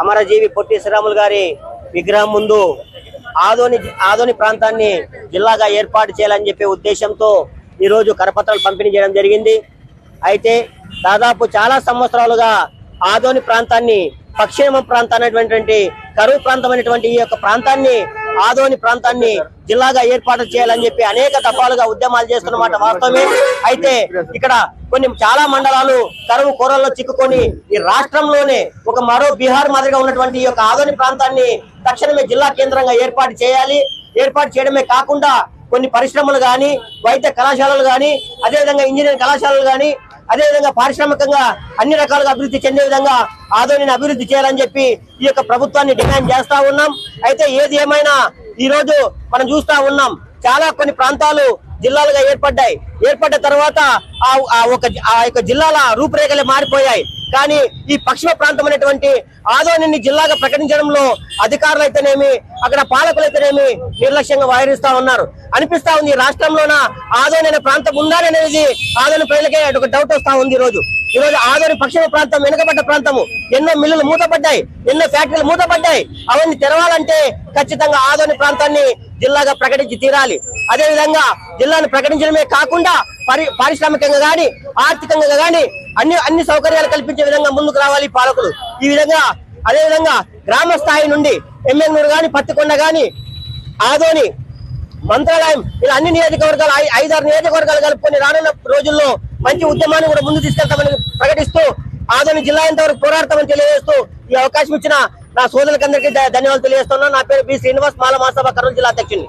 అమరజీవి పొట్టి శ్రీరాములు గారి విగ్రహం ముందు ఆదోని ఆదోని ప్రాంతాన్ని జిల్లాగా ఏర్పాటు చేయాలని చెప్పే ఉద్దేశంతో ఈరోజు కరపత్రాలు పంపిణీ చేయడం జరిగింది. అయితే దాదాపు చాలా సంవత్సరాలుగా ఆదోని ప్రాంతాన్ని పక్షేమ ప్రాంతం అనేటువంటి కరువు ప్రాంతం అనేటువంటి ఈ యొక్క ప్రాంతాన్ని ఆదోని ప్రాంతాన్ని జిల్లాగా ఏర్పాటు చేయాలని చెప్పి అనేక దఫాలుగా ఉద్యమాలు చేస్తున్నమాట వాస్తవమే. అయితే ఇక్కడ కొన్ని చాలా మండలాలు కరువు కూరల్లో చిక్కుకొని ఈ రాష్ట్రంలోనే ఒక మరో బీహార్ మాదిరిగా ఉన్నటువంటి ఈ యొక్క ఆదోని ప్రాంతాన్ని తక్షణమే జిల్లా కేంద్రంగా ఏర్పాటు చేయాలి. ఏర్పాటు చేయడమే కాకుండా కొన్ని పరిశ్రమలు గాని వైద్య కళాశాలలు గాని అదేవిధంగా ఇంజనీరింగ్ కళాశాలలు గాని అదేవిధంగా పారిశ్రామికంగా అన్ని రకాలుగా అభివృద్ధి చెందే విధంగా ఆదోనిని అభివృద్ధి చేయాలని చెప్పి ఈ యొక్క ప్రభుత్వాన్ని డిమాండ్ చేస్తా ఉన్నాం. అయితే ఏది ఏమైనా ఈ రోజు మనం చూస్తా ఉన్నాం. చాలా కొన్ని ప్రాంతాలు జిల్లాలుగా ఏర్పడ్డాయి. ఏర్పడ్డ తర్వాత ఆ ఆ ఒక ఆ యొక్క జిల్లాల రూపురేఖలే మారిపోయాయి. కానీ ఈ పశ్చిమ ప్రాంతం అనేటువంటి ఆదోనిని జిల్లాగా ప్రకటించడంలో అధికారులు అయితేనేమి అక్కడ పాలకులు అయితేనేమి నిర్లక్ష్యంగా వ్యవహరిస్తా ఉన్నారు. అనిపిస్తా ఉంది ఈ రాష్ట్రంలోన ఆదోని అనే ప్రాంతం ఉందని అనేది ఆదోని ప్రజలకే ఒక డౌట్ వస్తా ఉంది ఈ రోజు ఈ రోజు ఆదోని పశ్చిమ ప్రాంతం వెనుకబడ్డ ప్రాంతము. ఎన్నో మిల్లులు మూతపడ్డాయి ఎన్నో ఫ్యాక్టరీలు మూతపడ్డాయి. అవన్నీ తెరవాలంటే ఖచ్చితంగా ఆదోని ప్రాంతాన్ని జిల్లాగా ప్రకటించి తీరాలి. అదే విధంగా జిల్లాను ప్రకటించడమే కాకుండా పారిశ్రామికంగా కానీ ఆర్థికంగా కానీ అన్ని అన్ని సౌకర్యాలు కల్పించే విధంగా ముందుకు రావాలి పాలకులు. ఈ విధంగా అదే విధంగా గ్రామ స్థాయి నుండి ఎమ్మెల్యేలు కానీ పత్తికొండ గాని ఆదోని మంత్రాలయం ఇలా అన్ని నియోజకవర్గాలు ఐ- ఐదారు నియోజకవర్గాలు కలుపుకొని రానున్న రోజుల్లో మంచి ఉద్యమాన్ని కూడా ముందు తీసుకెళ్తామని ప్రకటిస్తూ ఆదోని జిల్లా ఇంతవరకు పోరాడతామని తెలియజేస్తూ ఈ అవకాశం ఇచ్చిన నా సోదరులకందరికీ ధన్యవాదాలు తెలియజేస్తున్నాను. నా పేరు బి శ్రీనివాస్ మాల మహాసభ కర్నూలు జిల్లా అధ్యక్షుడిని.